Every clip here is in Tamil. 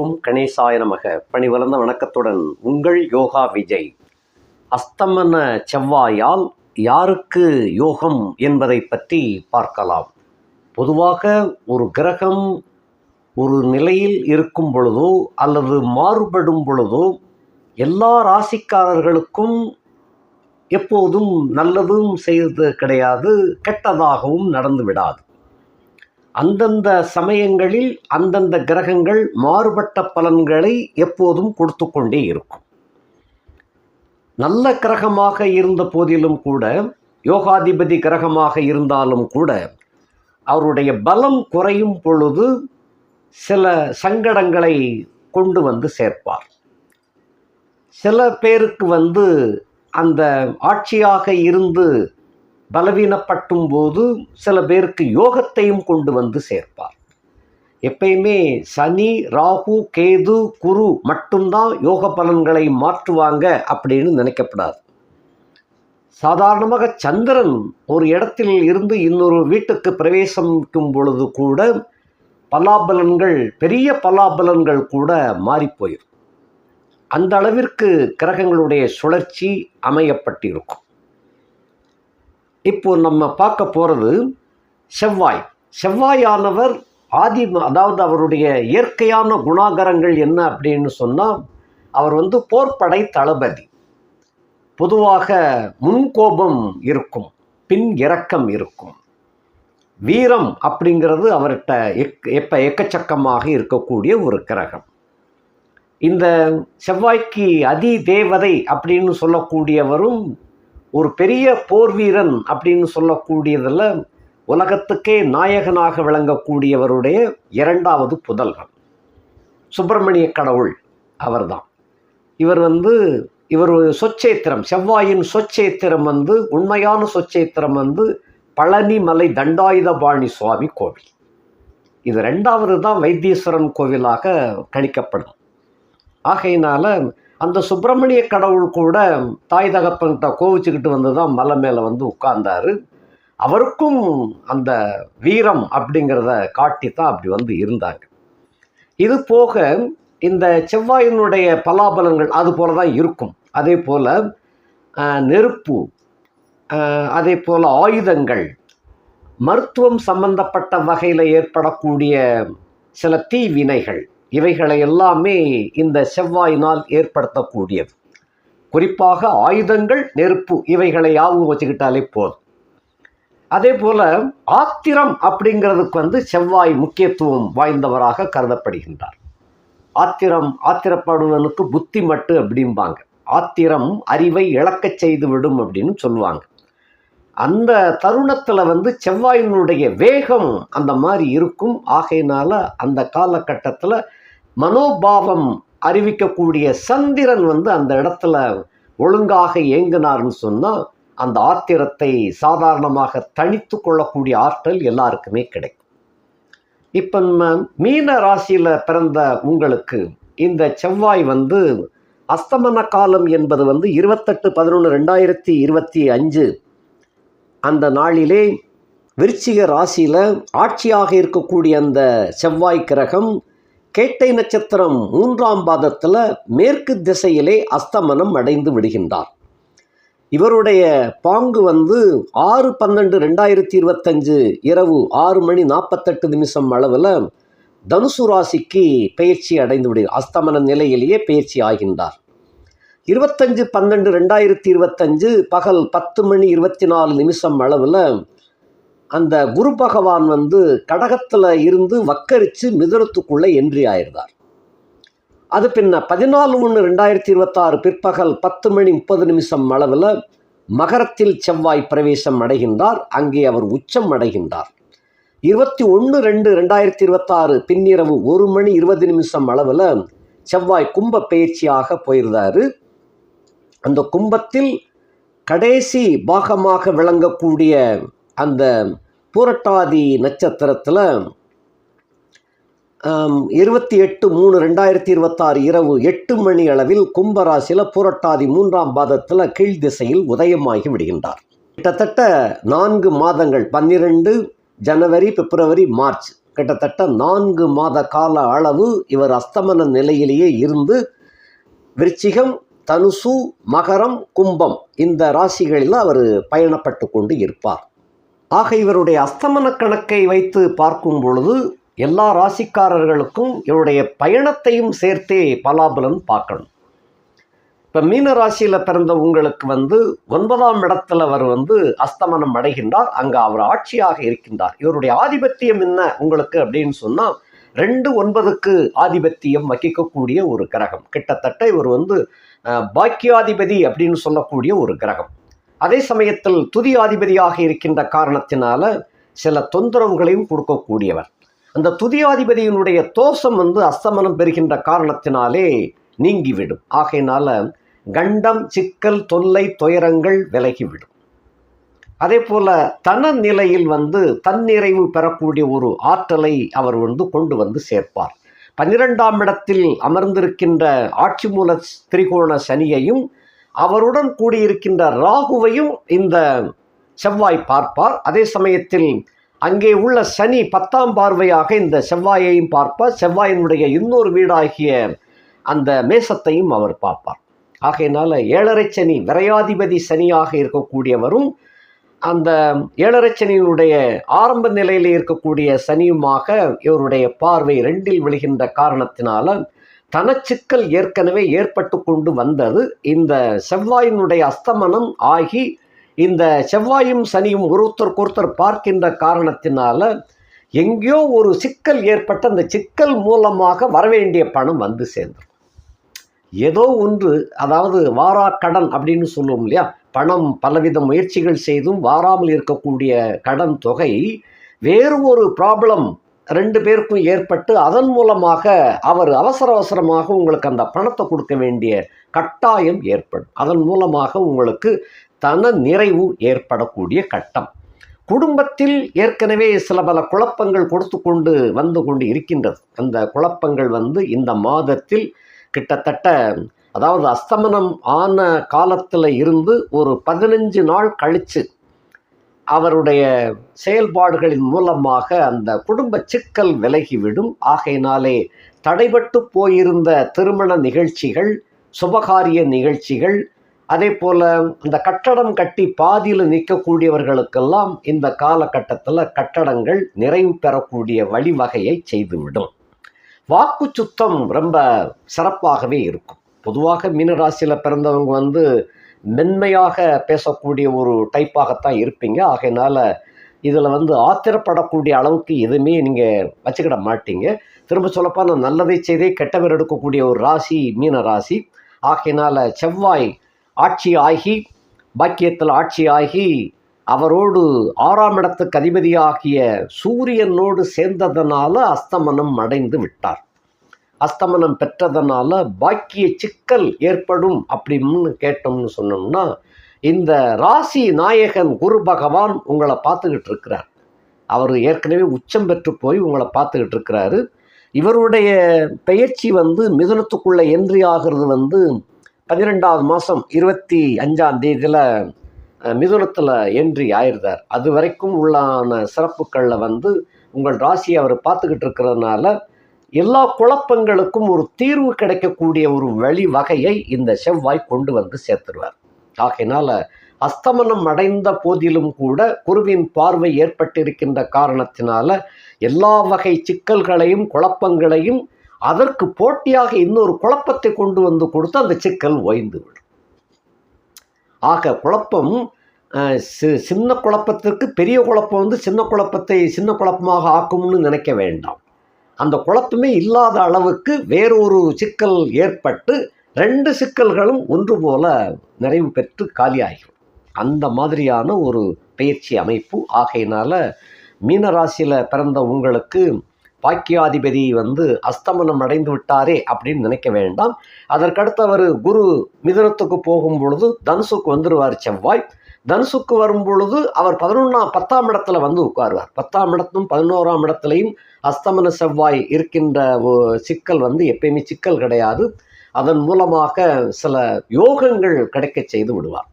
ஓம் கணேசாய நமக. பணிவளர்ந்த வணக்கத்துடன் உங்கள் யோகா விஜய். அஸ்தமன செவ்வாயால் யாருக்கு யோகம் என்பதை பற்றி பார்க்கலாம். பொதுவாக ஒரு கிரகம் ஒரு நிலையில் இருக்கும் பொழுதோ அல்லது மாறுபடும் பொழுதோ எல்லா ராசிக்காரர்களுக்கும் எப்போதும் நல்லதும் செய்தது கிடையாது கெட்டதாகவும் நடந்து விடாது அந்தந்த சமயங்களில் அந்தந்த கிரகங்கள் மாறுபட்ட பலன்களை எப்போதும் கொடுத்து கொண்டே இருக்கும். நல்ல கிரகமாக இருந்த போதிலும் கூட யோகாதிபதி கிரகமாக இருந்தாலும் கூட அவருடைய பலம் குறையும் பொழுது சில சங்கடங்களை கொண்டு வந்து சேர்ப்பார். சில பேருக்கு வந்து அந்த ஆட்சியாக இருந்து பலவீனப்பட்டும் போது சில பேருக்கு யோகத்தையும் கொண்டு வந்து சேர்ப்பார். எப்பயுமே சனி ராகு கேது குரு மட்டும்தான் யோக பலன்களை மாற்றுவாங்க அப்படின்னு நினைக்கப்படாது. சாதாரணமாக சந்திரன் ஒரு இடத்தில் இருந்து இன்னொரு வீட்டுக்கு பிரவேசிக்கும் பொழுது கூட பலாபலன்கள் பெரிய பலாபலன்கள் கூட மாறிப்போயிடும் அந்த அளவிற்கு கிரகங்களுடைய சுழற்சி அமையப்பட்டிருக்கும். இப்போ நம்ம பார்க்க போகிறது செவ்வாய். செவ்வாயானவர் ஆதி அதாவது அவருடைய இயற்கையான குணாகரங்கள் என்ன அப்படின்னு சொன்னால் அவர் வந்து போர்ப்படை தளபதி. பொதுவாக முன்கோபம் இருக்கும் பின் இரக்கம் இருக்கும். வீரம் அப்படிங்கிறது அவர்கிட்ட எக் எப்போ எக்கச்சக்கமாக இருக்கக்கூடிய ஒரு கிரகம். இந்த செவ்வாய்க்கு அதி தேவதை அப்படின்னு சொல்லக்கூடியவரும் ஒரு பெரிய போர் வீரன் அப்படின்னு சொல்லக்கூடியதில் உலகத்துக்கே நாயகனாக விளங்கக்கூடியவருடைய இரண்டாவது புதல்வன். சுப்பிரமணிய கடவுள் அவர்தான். இவர் வந்து இவர் சொச்சேத்திரம் செவ்வாயின் சொச்சேத்திரம் வந்து உண்மையான சொச்சேத்திரம் வந்து பழனிமலை தண்டாயுதபாணி சுவாமி கோவில். இது ரெண்டாவது தான் வைத்தீஸ்வரன் கோவிலாக கணிக்கப்படும். ஆகையினால அந்த சுப்பிரமணிய கடவுள் கூட தாய் தகப்பன்கிட்ட கோவிச்சுக்கிட்டு வந்து தான் மலை மேலே வந்து உட்கார்ந்தாரு. அவருக்கும் அந்த வீரம் அப்படிங்கிறத காட்டி தான் அப்படி வந்து இருந்தாங்க. இது போக இந்த செவ்வாயினுடைய பலாபலங்கள் அது போல தான் இருக்கும். அதே போல் நெருப்பு அதே போல் ஆயுதங்கள் மருத்துவம் சம்பந்தப்பட்ட வகையில் ஏற்படக்கூடிய சில தீவினைகள் இவைகளை எல்லாமே இந்த செவ்வாயினால் ஏற்படுத்தக்கூடியது. குறிப்பாக ஆயுதங்கள் நெருப்பு இவைகளை யாவும் வச்சுக்கிட்டாலே போதும். அதே போல் ஆத்திரம் அப்படிங்கிறதுக்கு வந்து செவ்வாய் முக்கியத்துவம் வாய்ந்தவராக கருதப்படுகின்றார். ஆத்திரம் ஆத்திரப்படுவனுக்கு புத்தி மட்டு அப்படிம்பாங்க. ஆத்திரம் அறிவை இழக்கச் செய்து விடும் அப்படின்னு சொல்லுவாங்க. அந்த தருணத்தில் வந்து செவ்வாயினுடைய வேகம் அந்த மாதிரி இருக்கும். ஆகையினால அந்த காலகட்டத்தில் மனோபாவம் அறிவிக்கக்கூடிய சந்திரன் வந்து அந்த இடத்துல ஒழுங்காக இயங்கினார்னு சொன்னால் அந்த ஆத்திரத்தை சாதாரணமாக தனித்து கொள்ளக்கூடிய ஆற்றல் எல்லாருக்குமே கிடைக்கும். இப்போ நம்ம மீன ராசியில் பிறந்த உங்களுக்கு இந்த செவ்வாய் வந்து அஸ்தமன காலம் என்பது வந்து இருபத்தெட்டு பதினொன்று ரெண்டாயிரத்தி இருபத்தி அஞ்சு. அந்த நாளிலே விருச்சிக ராசியில் ஆட்சியாக இருக்கக்கூடிய அந்த செவ்வாய் கிரகம் கேட்டை நட்சத்திரம் மூன்றாம் பாதத்தில் மேற்கு திசையிலே அஸ்தமனம் அடைந்து விடுகின்றார். இவருடைய பாங்கு வந்து ஆறு பன்னெண்டு ரெண்டாயிரத்தி இருபத்தஞ்சு இரவு ஆறு மணி நாற்பத்தெட்டு நிமிஷம் அளவில் தனுசு ராசிக்கு பயிற்சி அடைந்து விடு அஸ்தமன நிலையிலேயே பயிற்சி ஆகின்றார். இருபத்தஞ்சு பன்னெண்டு ரெண்டாயிரத்தி இருபத்தஞ்சு பகல் பத்து மணி இருபத்தி நாலு நிமிஷம் அளவில் அந்த குரு பகவான் வந்து கடகத்தில் இருந்து வக்கரித்து மிதுரத்துக்குள்ளே என்ட்ரி ஆயிருந்தார். அது பின்ன பதினாலு ஒன்று ரெண்டாயிரத்தி இருபத்தாறு பிற்பகல் பத்து மணி முப்பது நிமிஷம் அளவில் மகரத்தில் செவ்வாய் பிரவேசம் அடைகின்றார். அங்கே அவர் உச்சம் அடைகின்றார். இருபத்தி ஒன்று ரெண்டு ரெண்டாயிரத்தி இருபத்தாறு பின்னிரவு ஒரு மணி இருபது நிமிஷம் அளவில் செவ்வாய் கும்ப பயிற்சியாக போயிருந்தார். அந்த கும்பத்தில் கடைசி பாகமாக விளங்கக்கூடிய அந்த பூரட்டாதி நட்சத்திரத்தில் இருபத்தி எட்டு மூணு ரெண்டாயிரத்தி இருபத்தாறு இரவு எட்டு மணி அளவில் கும்பராசியில் பூரட்டாதி மூன்றாம் பாதத்தில் கீழ் திசையில் உதயமாகி விடுகின்றார். கிட்டத்தட்ட நான்கு மாதங்கள் பன்னிரெண்டு ஜனவரி பிப்ரவரி மார்ச் கிட்டத்தட்ட நான்கு மாத கால அளவு இவர் அஸ்தமன நிலையிலேயே இருந்து விருச்சிகம் தனுசு மகரம் கும்பம் இந்த ராசிகளில் அவர் பயணப்பட்டு கொண்டு இருப்பார். ஆக இவருடைய அஸ்தமன கணக்கை வைத்து பார்க்கும் பொழுது எல்லா ராசிக்காரர்களுக்கும் இவருடைய பயணத்தையும் சேர்த்தே பலாபலன் பார்க்கணும். இப்போ மீன ராசியில் பிறந்த உங்களுக்கு வந்து ஒன்பதாம் இடத்துல அவர் வந்து அஸ்தமனம் அடைகின்றார். அங்கே அவர் ஆட்சியாக இருக்கின்றார். இவருடைய ஆதிபத்தியம் என்ன உங்களுக்கு அப்படின்னு சொன்னால் ரெண்டு ஒன்பதுக்கு ஆதிபத்தியம் வகிக்கக்கூடிய ஒரு கிரகம். கிட்டத்தட்ட இவர் வந்து பாக்கியாதிபதி அப்படின்னு சொல்லக்கூடிய ஒரு கிரகம். அதே சமயத்தில் துதி ஆதிபதியாக இருக்கின்ற காரணத்தினால சில தொந்தரவுகளையும் கொடுக்கக்கூடியவர். அந்த துதியாதிபதியினுடைய தோஷம் வந்து அஸ்தமனம் பெறுகின்ற காரணத்தினாலே நீங்கிவிடும். ஆகையினால கண்டம் சிக்கல் தொல்லை துயரங்கள் விலகிவிடும். அதே போல தன நிலையில் வந்து தன்னிறைவு பெறக்கூடிய ஒரு ஆற்றலை அவர் வந்து கொண்டு வந்து சேர்ப்பார். பன்னிரெண்டாம் இடத்தில் அமர்ந்திருக்கின்ற ஆட்சி மூல திரிகோண சனியையும் அவருடன் கூடியிருக்கின்ற ராகுவையும் இந்த செவ்வாய் பார்ப்பார். அதே சமயத்தில் அங்கே உள்ள சனி பத்தாம் பார்வையாக இந்த செவ்வாயையும் பார்ப்பார். செவ்வாயினுடைய இன்னொரு வீடாகிய அந்த மேசத்தையும் அவர் பார்ப்பார். ஆகையினால ஏழரை சனி விரையாதிபதி சனியாக இருக்கக்கூடியவரும் அந்த ஏழரை சனியினுடைய ஆரம்ப நிலையில் இருக்கக்கூடிய சனியுமாக இவருடைய பார்வை ரெண்டில் விழுகின்ற காரணத்தினால தனச்சிக்கல் ஏற்கனவே ஏற்பட்டு கொண்டு வந்தது. இந்த செவ்வாயினுடைய அஸ்தமனம் ஆகி இந்த செவ்வாயும் சனியும் ஒருத்தருக்கொருத்தர் பார்க்கின்ற காரணத்தினால எங்கேயோ ஒரு சிக்கல் ஏற்பட்டு அந்த சிக்கல் மூலமாக வரவேண்டிய பணம் வந்து சேர்ந்துடும் ஏதோ ஒன்று அதாவது வாரா கடன் அப்படின்னு சொல்லுவோம் இல்லையா? பணம் பலவித முயற்சிகள் செய்தும் வாராமல் இருக்கக்கூடிய கடன் தொகை வேறு ஒரு ப்ராப்ளம் ரெண்டு பேருக்கும் ஏற்பட்டு அதன் மூலமாக அவர் அவசர அவசரமாக உங்களுக்கு அந்த பணத்தை கொடுக்க வேண்டிய கட்டாயம் ஏற்படும். அதன் மூலமாக உங்களுக்கு தன நிறைவு ஏற்படக்கூடிய கட்டம். குடும்பத்தில் ஏற்கனவே சில பல குழப்பங்கள் கொடுத்து கொண்டு வந்து கொண்டு இருக்கின்றது. அந்த குழப்பங்கள் வந்து இந்த மாதத்தில் கிட்டத்தட்ட அதாவது அஸ்தமனம் ஆன காலத்தில் இருந்து ஒரு பதினஞ்சு நாள் கழித்து அவருடைய செயல்பாடுகளின் மூலமாக அந்த குடும்ப சிக்கல் விலகிவிடும். ஆகையினாலே தடைபட்டு போயிருந்த திருமண நிகழ்ச்சிகள் சுபகாரிய நிகழ்ச்சிகள் அதே போல் அந்த கட்டடம் கட்டி பாதியில் நிற்கக்கூடியவர்களுக்கெல்லாம் இந்த காலகட்டத்தில் கட்டடங்கள் நிறைவு பெறக்கூடிய வழிவகையை செய்துவிடும். வாக்கு சுத்தம் ரொம்ப சிறப்பாகவே இருக்கும். பொதுவாக மீனராசியில் பிறந்தவங்க வந்து மென்மையாக பேசக்கூடிய ஒரு டைப்பாகத்தான் இருப்பீங்க. ஆகையினால் இதில் வந்து ஆத்திரப்படக்கூடிய அளவுக்கு எதுவுமே நீங்கள் வச்சுக்கிட மாட்டீங்க. திரும்ப சொல்லப்பா நான் நல்லதை செய்தே கெட்டவர் எடுக்கக்கூடிய ஒரு ராசி மீன ராசி. ஆகையினால் செவ்வாய் ஆட்சி ஆகி பாக்கியத்தில் ஆட்சி ஆகி அவரோடு ஆறாம் இடத்துக்கு அதிபதியாகிய சூரியனோடு சேர்ந்ததனால அஸ்தமனம் அடைந்து விட்டார். அஸ்தமனம் பெற்றதனால பாக்கிய சிக்கல் ஏற்படும் அப்படின்னு கேட்டோம்னு சொன்னோம்னா இந்த ராசி நாயகன் குரு பகவான் உங்களை பார்த்துக்கிட்டு இருக்கிறார். அவர் ஏற்கனவே உச்சம் பெற்று போய் உங்களை பார்த்துக்கிட்டு இருக்கிறாரு. இவருடைய பெயர்ச்சி வந்து மிதுனத்துக்குள்ளே என்ட்ரி ஆகிறது வந்து பன்னிரெண்டாவது மாதம் இருபத்தி அஞ்சாம் தேதியில் மிதுனத்தில் என்ட்ரி ஆயிருந்தார் அது வரைக்கும் உள்ளான சிறப்புகளில் வந்து உங்கள் ராசியை அவர் பார்த்துக்கிட்டு இருக்கிறதுனால எல்லா குழப்பங்களுக்கும் ஒரு தீர்வு கிடைக்கக்கூடிய ஒரு வழி வகையை இந்த செவ்வாய் கொண்டு வந்து சேர்த்துருவார். ஆகையினால் அஸ்தமனம் அடைந்த போதிலும் கூட குருவின் பார்வை ஏற்பட்டிருக்கின்ற காரணத்தினால எல்லா வகை சிக்கல்களையும் குழப்பங்களையும் அதற்கு போட்டியாக இன்னொரு குழப்பத்தை கொண்டு வந்து கொடுத்து அந்த சிக்கல் ஓய்ந்து விடும். ஆக குழப்பம் சி- சின்ன குழப்பத்திற்கு பெரிய குழப்பம் வந்து சின்ன குழப்பத்தை சின்ன குழப்பமாக ஆக்கும்னு நினைக்க வேண்டாம். அந்த குழப்பமே இல்லாத அளவுக்கு வேறொரு சிக்கல் ஏற்பட்டு ரெண்டு சிக்கல்களும் ஒன்று போல நிறைவு பெற்று காலியாகிடும். அந்த மாதிரியான ஒரு பயிற்சி அமைப்பு. ஆகையினால் மீனராசியில் பிறந்த உங்களுக்கு பாக்கியாதிபதி வந்து அஸ்தமனம் அடைந்து விட்டாரே அப்படின்னு நினைக்க வேண்டாம். அதற்கடுத்து அவர் குரு மிதனத்துக்கு போகும் பொழுது தனுசுக்கு வந்துடுவார் செவ்வாய். தனுசுக்கு வரும் பொழுது அவர் பதினொன்றாம் பத்தாம் இடத்துல வந்து உட்காருவார். பத்தாம் இடத்தும் பதினோராம் இடத்துலையும் அஸ்தமன செவ்வாய் இருக்கின்ற சிக்கல் வந்து எப்பயுமே சிக்கல் கிடையாது. அதன் மூலமாக சில யோகங்கள் கிடைக்க செய்து விடுவார்.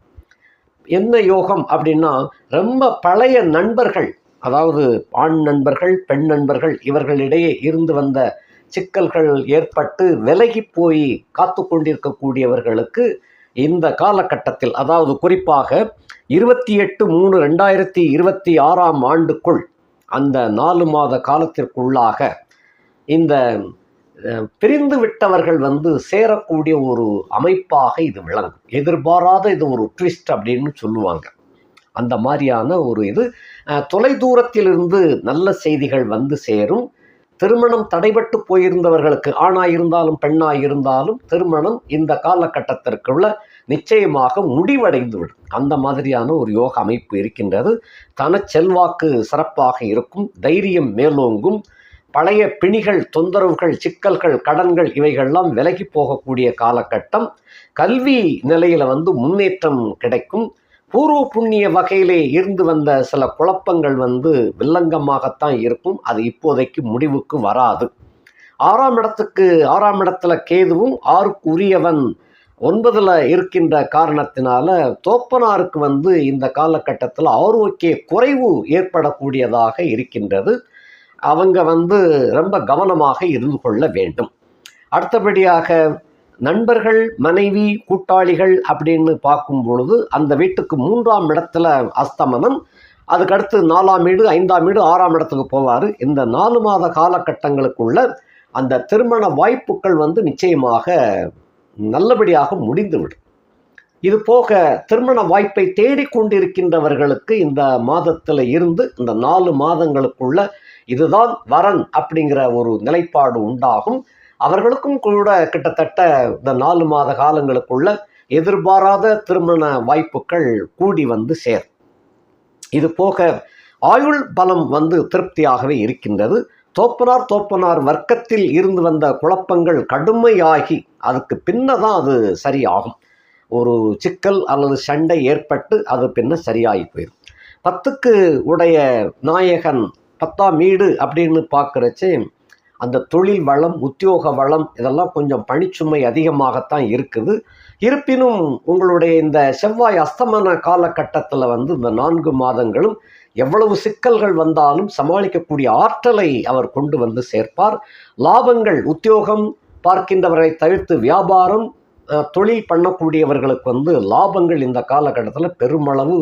என்ன யோகம் அப்படின்னா ரொம்ப பழைய நண்பர்கள் அதாவது ஆண் நண்பர்கள் பெண் நண்பர்கள் இவர்களிடையே இருந்து வந்த சிக்கல்கள் ஏற்பட்டு விலகி போய் காத்து கொண்டிருக்கக்கூடியவர்களுக்கு இந்த காலகட்டத்தில் அதாவது குறிப்பாக இருபத்தி எட்டு மூணு ரெண்டாயிரத்தி இருபத்தி ஆறாம் ஆண்டுக்குள் அந்த நாலு மாத காலத்திற்குள்ளாக இந்த பிரிந்து விட்டவர்கள் வந்து சேரக்கூடிய ஒரு அமைப்பாக இது விளங்கும். எதிர்பாராத இது ஒரு ட்விஸ்ட் அப்படின்னு சொல்லுவாங்க. அந்த மாதிரியான ஒரு இது தொலைதூரத்திலிருந்து நல்ல செய்திகள் வந்து சேரும். திருமணம் தடைபட்டு போயிருந்தவர்களுக்கு ஆணாக இருந்தாலும் பெண்ணாக இருந்தாலும் திருமணம் இந்த காலகட்டத்திற்குள்ள நிச்சயமாக முடிவடைந்துவிடும். அந்த மாதிரியான ஒரு யோக அமைப்பு இருக்கின்றது. தன செல்வாக்கு சிறப்பாக இருக்கும். தைரியம் மேலோங்கும். பழைய பிணிகள் தொந்தரவுகள் சிக்கல்கள் கடன்கள் இவைகள்லாம் விலகி போகக்கூடிய காலகட்டம். கல்வி நிலையில் வந்து முன்னேற்றம் கிடைக்கும். பூர்வ புண்ணிய வகையிலே இருந்து வந்த சில குழப்பங்கள் வந்து வில்லங்கமாகத்தான் இருக்கும். அது இப்போதைக்கு முடிவுக்கு வராது. ஆறாம் இடத்துக்கு ஆறாம் இடத்துல கேதுவும் ஆறுக்குரியவன் ஒன்பதில் இருக்கின்ற காரணத்தினால தோப்பனாருக்கு வந்து இந்த காலகட்டத்தில் ஆரோக்கிய குறைவு ஏற்படக்கூடியதாக இருக்கின்றது. அவங்க வந்து ரொம்ப கவனமாக இருந்து கொள்ள வேண்டும். அடுத்தபடியாக நண்பர்கள் மனைவி கூட்டாளிகள் அப்படின்னு பார்க்கும் பொழுது அந்த வீட்டுக்கு மூன்றாம் இடத்துல அஸ்தமனம் அதுக்கடுத்து நாலாம் வீடு ஐந்தாம் வீடு ஆறாம் இடத்துக்கு போவார். இந்த நாலு மாத காலகட்டங்களுக்குள்ள அந்த திருமண வாய்ப்புகள் வந்து நிச்சயமாக நல்லபடியாக முடிந்துவிடும். இது போக திருமண வாய்ப்பை தேடிக்கொண்டிருக்கின்றவர்களுக்கு இந்த மாதத்தில் இருந்து இந்த நாலு மாதங்களுக்குள்ள இதுதான் வரன் அப்படிங்கிற ஒரு நிலைப்பாடு உண்டாகும். அவர்களுக்கும் கூட கிட்டத்தட்ட இந்த நாலு மாத காலங்களுக்குள்ள எதிர்பாராத திருமண வாய்ப்புகள் கூடி வந்து சேரும். இது போக ஆயுள் பலம் வந்து திருப்தியாகவே இருக்கின்றது. தோப்பனார் தோப்பனார் வர்க்கத்தில் இருந்து வந்த குழப்பங்கள் கடுமையாகி அதுக்கு பின்ன தான் அது சரியாகும். ஒரு சிக்கல் அல்லது சண்டை ஏற்பட்டு அது பின்ன சரியாகி போயிடும் பத்துக்கு உடைய நாயகன் பத்தாம் வீடு அப்படின்னு பார்க்குறச்சு அந்த தொழில் வளம் உத்தியோக வளம் இதெல்லாம் கொஞ்சம் பணிச்சுமை அதிகமாகத்தான் இருக்குது. இருப்பினும் உங்களுடைய இந்த செவ்வாய் அஸ்தமன காலகட்டத்தில் வந்து இந்த நான்கு மாதங்களும் எவ்வளவு சிக்கல்கள் வந்தாலும் சமாளிக்கக்கூடிய ஆற்றலை அவர் கொண்டு வந்து சேர்ப்பார். லாபங்கள் உத்தியோகம் பார்க்கின்றவரை தவிர்த்து வியாபாரம் தொழில் பண்ணக்கூடியவர்களுக்கு வந்து லாபங்கள் இந்த காலகட்டத்தில் பெருமளவு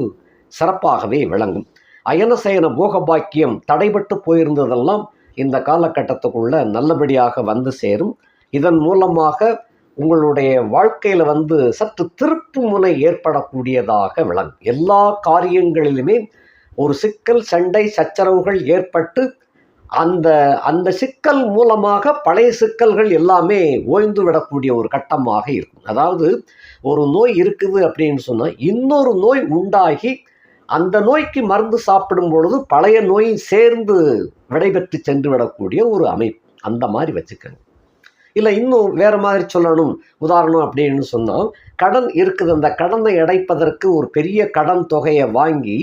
சிறப்பாகவே விளங்கும். அயனசயன போகபாக்கியம் தடைபட்டு போயிருந்ததெல்லாம் இந்த காலகட்டத்துக்குள்ள நல்லபடியாக வந்து சேரும். இதன் மூலமாக உங்களுடைய வாழ்க்கையில் வந்து சற்று திருப்பு முனை ஏற்படக்கூடியதாக விளங்கும். எல்லா காரியங்களிலுமே ஒரு சிக்கல் சண்டை சச்சரவுகள் ஏற்பட்டு அந்த அந்த சிக்கல் மூலமாக பழைய சிக்கல்கள் எல்லாமே ஓய்ந்து விடக்கூடிய ஒரு கட்டமாக இருக்கும். அதாவது ஒரு நோய் இருக்குது அப்படின்னு சொன்னால் இன்னொரு நோய் உண்டாகி அந்த நோய்க்கு மருந்து சாப்பிடும் பொழுது பழைய நோயும் சேர்ந்து விடைபெற்று சென்று விடக்கூடிய ஒரு அமைப்பு. அந்த மாதிரி வச்சுக்கோங்க இல்லை இன்னும் வேறு மாதிரி சொல்லணும் உதாரணம் அப்படின்னு சொன்னால் கடன் இருக்குது. அந்த கடனை அடைப்பதற்கு ஒரு பெரிய கடன் தொகையை வாங்கி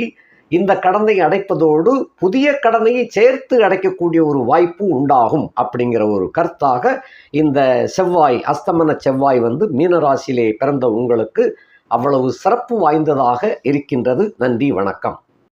இந்த கடனை அடைப்பதோடு புதிய கடனையை சேர்த்து அடைக்கக்கூடிய ஒரு வாய்ப்பு உண்டாகும் அப்படிங்கிற ஒரு கருத்தாக இந்த செவ்வாய் அஸ்தமன செவ்வாய் வந்து மீனராசியிலே பிறந்த உங்களுக்கு அவ்வளவு சிறப்பு வாய்ந்ததாக இருக்கின்றது. நன்றி வணக்கம்.